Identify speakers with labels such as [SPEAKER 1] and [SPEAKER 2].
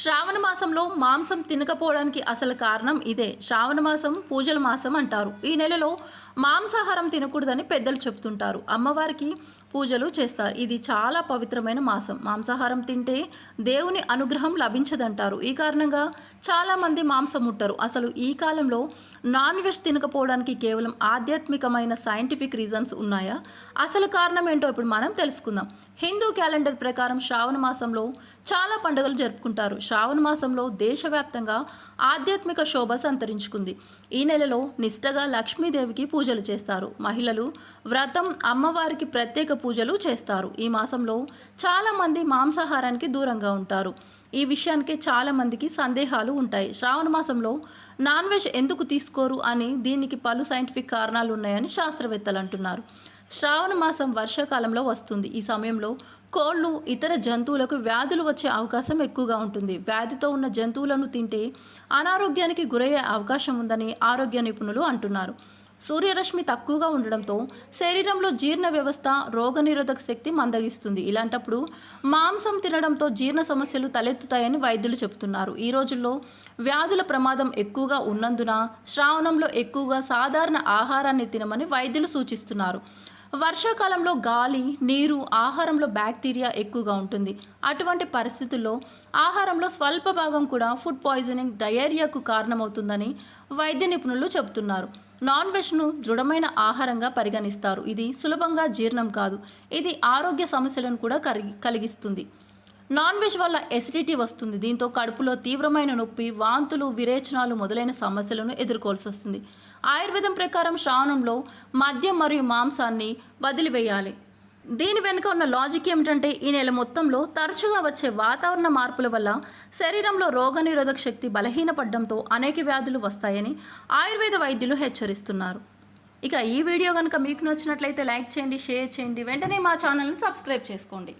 [SPEAKER 1] శ్రావణ మాసంలో మాంసం తినకపోవడానికి అసలు కారణం ఇదే. శ్రావణ మాసం పూజల మాసం అంటారు. ఈ నెలలో మాంసాహారం తినకూడదని పెద్దలు చెప్తుంటారు అమ్మవారికి పూజలు చేస్తారు. ఇది చాలా పవిత్రమైన మాసం. మాంసాహారం తింటే దేవుని అనుగ్రహం లభించదంటారు. ఈ కారణంగా చాలామంది మాంసం ముట్టరు. అసలు ఈ కాలంలో నాన్ వెజ్ తినకపోవడానికి కేవలం ఆధ్యాత్మికమైన సైంటిఫిక్ రీజన్స్ ఉన్నాయా? అసలు కారణం ఏంటో ఇప్పుడు మనం తెలుసుకుందాం. హిందూ క్యాలెండర్ ప్రకారం శ్రావణ మాసంలో చాలా పండుగలు జరుపుకుంటారు. శ్రావణ మాసంలో దేశవ్యాప్తంగా ఆధ్యాత్మిక శోభ సంతరించుకుంది. ఈ నెలలో నిష్టగా లక్ష్మీదేవికి పూజలు చేస్తారు. మహిళలు వ్రతం అమ్మవారికి ప్రత్యేక పూజలు చేస్తారు. ఈ మాసంలో చాలామంది మాంసాహారానికి దూరంగా ఉంటారు. ఈ విషయానికి చాలామందికి సందేహాలు ఉంటాయి. శ్రావణ మాసంలో నాన్ వెజ్ ఎందుకు తీసుకోరు అని దీనికి పలు సైంటిఫిక్ కారణాలు ఉన్నాయని శాస్త్రవేత్తలు అంటున్నారు. శ్రావణ మాసం వర్షాకాలంలో వస్తుంది. ఈ సమయంలో కోళ్ళు ఇతర జంతువులకు వ్యాధులు వచ్చే అవకాశం ఎక్కువగా ఉంటుంది. వ్యాధితో ఉన్న జంతువులను తింటే అనారోగ్యానికి గురయ్యే అవకాశం ఉందని ఆరోగ్య నిపుణులు అంటున్నారు. సూర్యరశ్మి తక్కువగా ఉండడంతో శరీరంలో జీర్ణ వ్యవస్థ రోగనిరోధక శక్తి మందగిస్తుంది. ఇలాంటప్పుడు మాంసం తినడంతో జీర్ణ సమస్యలు తలెత్తుతాయని వైద్యులు చెబుతున్నారు. ఈ రోజుల్లో వ్యాధుల ప్రమాదం ఎక్కువగా ఉన్నందున శ్రావణంలో ఎక్కువగా సాధారణ ఆహారాన్ని తినమని వైద్యులు సూచిస్తున్నారు. వర్షాకాలంలో గాలి నీరు ఆహారంలో బ్యాక్టీరియా ఎక్కువగా ఉంటుంది. అటువంటి పరిస్థితుల్లో ఆహారంలో స్వల్ప భాగం కూడా ఫుడ్ పాయిజనింగ్ డయేరియాకు కారణమవుతుందని వైద్య నిపుణులు చెబుతున్నారు. నాన్ వెజ్ను దృఢమైన ఆహారంగా పరిగణిస్తారు. ఇది సులభంగా జీర్ణం కాదు. ఇది ఆరోగ్య సమస్యలను కూడా కలిగి కలిగిస్తుంది. నాన్ వెజ్ వల్ల ఎసిడిటీ వస్తుంది. దీంతో కడుపులో తీవ్రమైన నొప్పి వాంతులు విరేచనాలు మొదలైన సమస్యలను ఎదుర్కోవాల్సి వస్తుంది. ఆయుర్వేదం ప్రకారం శ్రావణంలో మద్యం మరియు మాంసాన్ని వదిలివేయాలి. దీని వెనుక ఉన్న లాజిక్ ఏమిటంటే ఈ నెల మొత్తంలో తరచుగా వచ్చే వాతావరణ మార్పుల వల్ల శరీరంలో రోగనిరోధక శక్తి బలహీనపడడంతో అనేక వ్యాధులు వస్తాయని ఆయుర్వేద వైద్యులు హెచ్చరిస్తున్నారు. ఇక ఈ వీడియో కనుక మీకు నచ్చినట్లయితే లైక్ చేయండి షేర్ చేయండి. వెంటనే మా ఛానల్ని సబ్స్క్రైబ్ చేసుకోండి.